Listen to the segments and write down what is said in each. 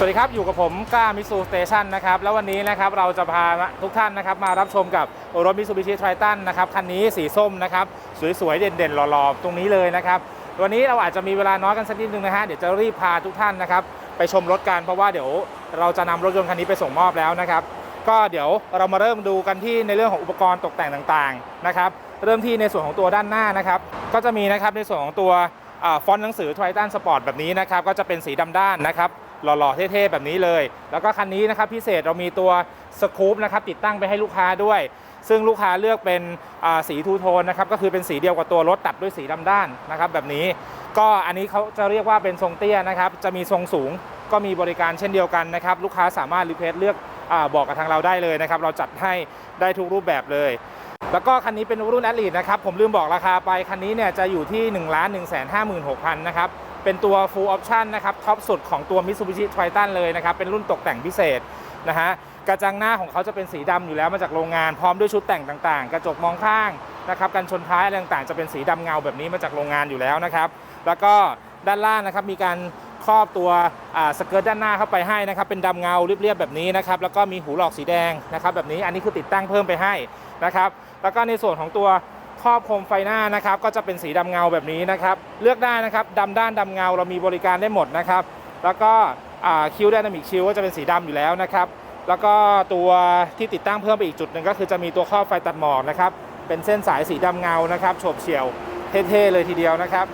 สวัสดีครับ อยู่กับผมก้ามิสูสเตชันนะครับ แล้ววันนี้นะครับเราจะพาทุกท่านนะครับมารับชมกับรถมิสูบิชิไททันนะครับคันนี้สีส้มนะครับ สวยๆ เด่นๆ หล่อๆ ตรงนี้เลยนะครับ วันนี้เราอาจจะมีเวลาน้อยกันสักนิดนึงนะฮะ เดี๋ยวจะรีบพาทุกท่านนะครับ ไปชมรถกันเพราะว่าเดี๋ยวเราจะนำรถยนต์คันนี้ไปส่งมอบแล้วนะครับ ก็เดี๋ยวเรามาเริ่มดูกันที่ในเรื่องของอุปกรณ์ตกแต่งต่างๆนะครับเริ่มที่ในส่วนของตัวด้านหน้านะครับก็จะมีนะครับในส่วนของตัวอฟอนต์หนังสือ Triton Sport แบบนี้นะครับก็จะเป็นสีดำด้านนะครับ หล่อๆเท่ๆแบบนี้เลย แล้วก็คันนี้นะครับพิเศษเรามีตัวสกู๊ปนะครับติดตั้งไปให้ลูกค้าด้วย ซึ่งลูกค้าเลือกเป็นสีทูโทนนะครับก็คือเป็นสีเดียวกับตัวรถตัดด้วยสีดำด้านนะครับแบบนี้ก็อันนี้เขาจะเรียกว่าเป็นทรงเตี้ยนะครับจะมีทรงสูงก็มีบริการเช่นเดียวกันนะครับลูกค้าสามารถรีเควสเลือกอบอกกับทางเราได้เลยนะครับเราจัดให้ได้ทุกรูปแบบเลยแล้วก็คันนี้เป็นรุ่นแอดลีดนะครับ ผมลืมบอกราคาไป คันนี้เนี่ยจะอยู่ที่ 1 1 5 6 0 0 0 นะครับ เป็นตัว full option นะครับท็อปสุดของตัว Mitsubishi Triton เลยนะครับ เป็นรุ่นตกแต่งพิเศษนะฮะกระจังหน้าของเขาจะเป็นสีดำอยู่แล้วมาจากโรงงานพร้อมด้วยชุดแต่งต่างๆ กระจกมองข้างนะครับกันชนท้ายอะไรต่างๆ จะเป็นสีดำเงาแบบนี้มาจากโรงงานอยู่แล้วนะครับ แล้วก็ด้านล่างนะครับมีการครอบตัวสเกิร์ตด้านหน้าเข้าไปให้นะครับเป็นดำเงาเรียบๆแบบนี้นะครับแล้วก็มีหูหลอกสีแดงนะครับแบบนี้อันนี้คือติดตั้งเพิ่มไปให้นะครับแล้วก็ในส่วนของตัว ครอบโคมไฟหน้านะครับก็จะเป็นสีดำเงาแบบนี้นะครับ เลือกได้นะครับดำด้านดำเงาเรามีบริการได้หมดนะครับ แล้วก็คิวไดนามิกชิลก็จะเป็นสีดำอยู่แล้วนะครับ แล้วก็ตัวที่ติดตั้งเพิ่มไปอีกจุดหนึ่งก็คือจะมีตัวครอบไฟตัดหมอกนะครับ เป็นเส้นสายสีดำเงานะครับโฉบเฉี่ยวเท่ๆเลยทีเดียวนะครับ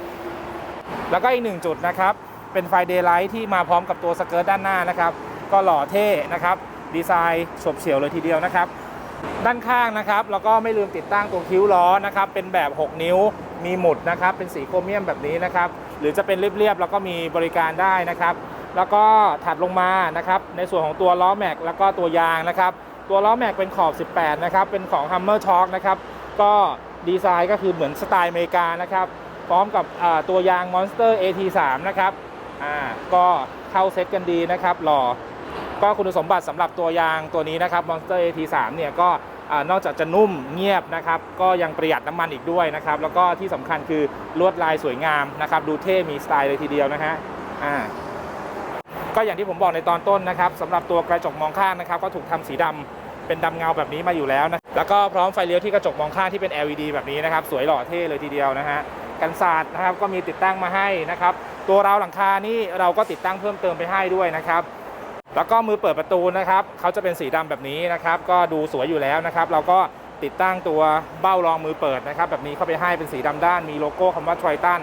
แล้วก็อีกหนึ่งจุดนะครับ เป็นไฟเดย์ไลท์ที่มาพร้อมกับตัวสเกิร์ตด้านหน้านะครับ ก็หล่อเท่นะครับ ดีไซน์โฉบเฉี่ยวเลยทีเดียวนะครับ ด้านข้างนะครับแล้วก็ไม่ลืมติดตั้งตัวคิ้วล้อนะครับเป็นแบบ 6 นิ้วมีหมุดนะครับเป็นสีโครเมียมแบบนี้นะครับหรือจะเป็นเรียบๆแล้วก็มีบริการได้นะครับแล้วก็ถัดลงมานะครับในส่วนของตัวล้อแม็กแล้วก็ตัวยางนะครับตัวล้อแม็กเป็นขอบ 18 นะครับ เป็นของ Hammer Torque นะครับ ก็ดีไซน์ก็คือเหมือนสไตล์อเมริกานะครับ พร้อมกับตัวยาง Monster AT3 นะครับ อ่า ก็เข้าเซ็ตกันดีนะครับ หล่อ ก็คุณสมบัติสำหรับตัวยางตัวนี้นะครับ Monster AT3 เนี่ยก็นอกจากจะนุ่มเงียบนะครับ ก็ยังประหยัดน้ำมันอีกด้วยนะครับ แล้วก็ที่สำคัญคือลวดลายสวยงามนะครับ ดูเท่มีสไตล์เลยทีเดียวนะฮะอ่าก็อย่างที่ผมบอกในตอนต้นนะครับสำหรับตัวกระจกมองข้างนะครับ ก็ถูกทำสีดำเป็นดำเงาแบบนี้มาอยู่แล้วนะแล้วก็พร้อมไฟเลี้ยวที่กระจกมองข้างที่เป็น LED แบบนี้นะครับ สวยหล่อเท่เลยทีเดียวนะฮะกันศาสตร์นะครับก็มีติดตั้งมาให้นะครับ ตัวราวหลังคานี่เราก็ติดตั้งเพิ่มเติมไปให้ด้วยนะครับ แล้วก็มือเปิดประตูนะครับเขาจะเป็นสีดำแบบนี้นะครับ ก็ดูสวยอยู่แล้วนะครับ เราก็ติดตั้งตัวเบ้ารองมือเปิดนะครับ แบบนี้เข้าไปให้เป็นสีดำด้าน มีโลโก้คำว่า Triton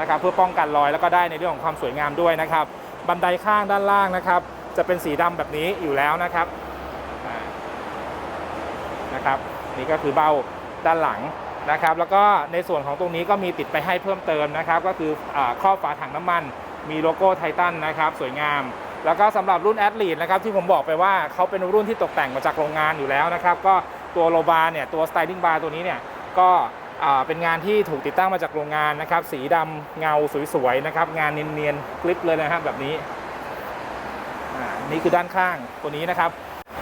นะครับ เพื่อป้องกันรอยแล้วก็ได้ในเรื่องของความสวยงามด้วยนะครับ บันไดข้างด้านล่างนะครับ จะเป็นสีดำแบบนี้อยู่แล้วนะครับนะครับ นี่ก็คือเบ้าด้านหลังนะครับ แล้วก็ในส่วนของตรงนี้ก็มีติดไปให้เพิ่มเติมนะครับ ก็คืออครอบฝาถังน้ำมัน มีโลโก้ไททันนะครับ สวยงาม แล้วก็สำหรับรุ่นแอดลีดนะครับที่ผมบอกไปว่าเขาเป็นรุ่นที่ตกแต่งมาจากโรงงานอยู่แล้วนะครับก็ตัวโลบาร์เนี่ยตัวสไตลิ่งบาร์ตัวนี้เนี่ยก็เป็นงานที่ถูกติดตั้งมาจากโรงงานนะครับ สีดำเงาสวยๆนะครับ งานเนียนๆกลิปเลยนะครับแบบนี้อ่านี่คือด้านข้างตัวนี้นะครับ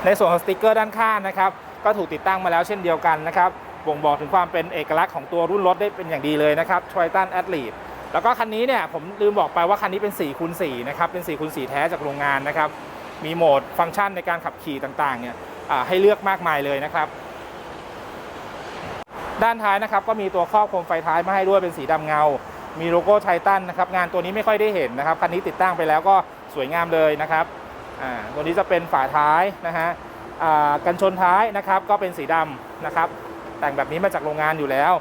ในส่วนของสติกเกอร์ด้านข้างนะครับ ก็ถูกติดตั้งมาแล้วเช่นเดียวกันนะครับบ่งบอกถึงความเป็นเอกลักษณ์ของตัวรุ่นรถได้เป็นอย่างดีเลยนะครับ Triton Athlete แล้ แล้วก็คันนี้เนี่ยผมลืมบอกไปว่าคันนี้เป็น4คูณ4นะครับเป็น4คูณ4แท้จากโรงงานนะครับมีโหมดฟังก์ชันในการขับขี่ต่างๆเนี่ยให้เลือกมากมายเลยนะครับ ด้านท้ายนะครับก็มีตัวครอบโคมไฟท้ายมาให้ด้วยเป็นสีดำเงา มีโลโก้ไททันนะครับงานตัวนี้ไม่ค่อยได้เห็นนะครับคันนี้ติดตั้งไปแล้วก็สวยงามเลยนะครับตัวนี้จะเป็นฝาท้ายนะฮะกันชนท้ายนะครับก็เป็นสีดำนะครับแต่งแบบนี้มาจากโรงงานอยู่แล้ว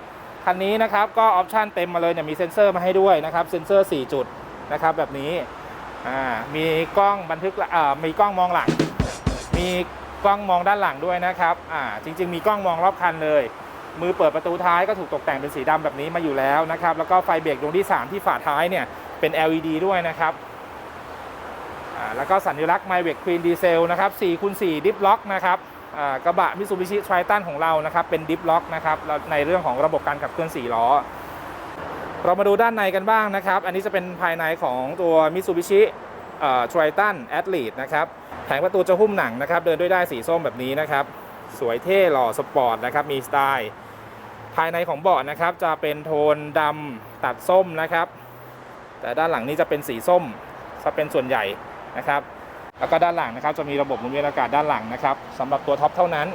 คันนี้นะครับก็ออปชันเต็มมาเลยเนี่ยมีเซ็นเซอร์มาให้ด้วยนะครับเซ็นเซอร์ 4 จุดนะครับแบบนี้อ่ามีกล้องบันทึกอ่ามีกล้องมองหลัง มีกล้องมองด้านหลังด้วยนะครับอ่าจริง ๆ มีกล้องมองรอบคันเลย มือเปิดประตูท้ายก็ถูกตกแต่งเป็นสีดำแบบนี้มาอยู่แล้วนะครับแล้วก็ไฟเบรกดวงที่ 3 ที่ฝาท้ายเนี่ยเป็น LED ด้วยนะครับแล้วก็สัญลักษณ์ m y w e c Queen Diesel นะครับ4คูณ4 Dip Lock นะครับ กระบะ Mitsubishi Triton ของเรานะครับเป็น Dip Lock นะครับในเรื่องของระบบการขับเคลื่อน4ล้อ เรามาดูด้านในกันบ้างนะครับ อันนี้จะเป็นภายในของตัว Mitsubishi เอ่อ Triton Athlete นะครับแผงประตูจะหุ้มหนังนะครับ เดินด้วยได้ายสีส้มแบบนี้นะครับ สวยเท่หล่อสปอร์ตนะครับมีสไตล์ภายในของเบาะนะครับจะเป็นโทนดำตัดส้มนะครับ แต่ด้านหลังนี้จะเป็นสีส้มจะเป็นส่วนใหญ่นะครับ แล้วก็ด้านหลังนะครับจะมีระบบหมุนเวียนอากาศด้านหลังนะครับสำหรับตัวท็อปเท่านั้น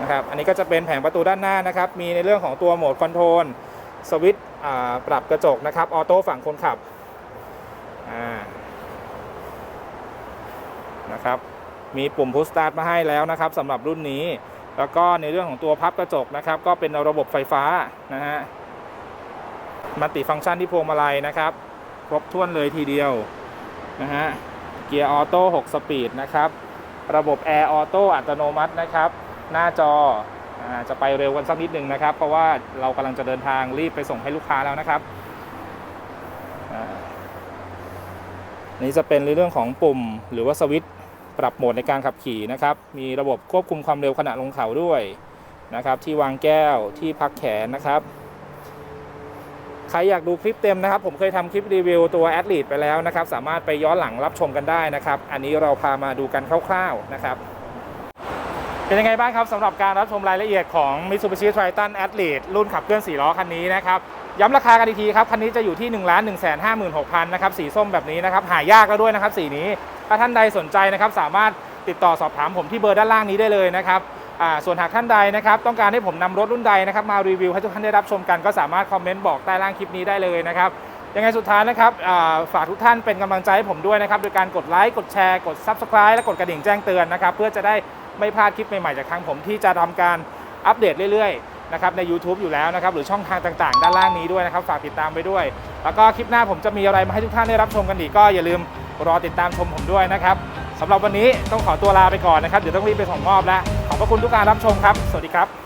นะครับอันนี้ก็จะเป็นแผงประตูด้านหน้านะครับมีในเรื่องของตัวโหมดคอนโทรลสวิตช์ปรับกระจกนะครับออโต้ฝั่งคนขับนะครับมีปุ่มพุชสตาร์ทมาให้แล้วนะครับสำหรับรุ่นนี้ แล้วก็ในเรื่องของตัวพับกระจกนะครับ ก็เป็นระบบไฟฟ้านะฮะมัลติฟังก์ชันที่พวงมาลัยนะครับ ครบถ้วนเลยทีเดียวนะฮะ เกียร์ออโต้6สปีดนะครับ ระบบแอร์ออโต้อัตโนมัตินะครับ หน้าจออจะไปเร็วกันสักนิดหนึ่งนะครับ เพราะว่าเรากำลังจะเดินทางรีบไปส่งให้ลูกค้าแล้วนะครับนี่จะเป็นในเรื่องของปุ่มหรือว่าสวิตช์ปรับโหมดในการขับขี่นะครับ มีระบบควบคุมความเร็วขณะลงเขาด้วยนะครับ ที่วางแก้วที่พักแขนนะครับ รอยากดูคลิปเต็มนะครับ ผมเคยทำคลิปรีวิวตัว a อดลีดไปแล้วนะครับ สามารถไปย้อนหลังรับชมกันได้นะครับ อันนี้เราพามาดูกันคร่าวๆนะครับเป็นยังไงบ้างครับสำหรับการรับชมรายละเอียดของ Mitsubishi Triton Athlete รุ่นขับเคลื่อน 4 ล้อคันนี้นะครับ ย้ำราคากันอีกทีครับ คันนี้จะอยู่ที่ 1 1 5 6 0 0 0นะครับสีส้มแบบนี้นะครับ หายากแล้วด้วยนะครับ สีนี้ ถ้าท่านใดสนใจนะครับ สามารถติดต่อสอบถามผมที่เบอร์ด้านล่างนี้ได้เลยนะครับ ส่วนหากท่านใดนะครับต้องการให้ผมนำรถรุ่นใดนะครับมารีวิวให้ทุกท่านได้รับชมกันก็สามารถคอมเมนต์บอกใต้ล่างคลิปนี้ได้เลยนะครับยังไงสุดท้ายนะครับฝากทุกท่านเป็นกำลังใจให้ผมด้วยนะครับโดยการกดไลค์กดแชร์กด Subscribe และกดกระดิ่งแจ้งเตือนนะครับเพื่อจะได้ไม่พลาดคลิปใหม่ๆจากทางผมที่จะทำการอัปเดตเรื่อยๆนะครับใน YouTube อยู่แล้วนะครับหรือช่องทางต่างๆ ด้านล่างนี้ด้วยนะครับฝากติดตามไปด้วย แล้วก็คลิปหน้าผมจะมีอะไรมาให้ทุกท่านได้รับชมกันอีกก็อย่าลืมรอติดตามชมผมด้วยนะครับ สำหรับวันนี้ต้องขอตัวลาไปก่อนนะครับ เดี๋ยวต้องรีบไปส่งมอบแล้ว ขอบพระคุณทุกการรับชมครับ สวัสดีครับ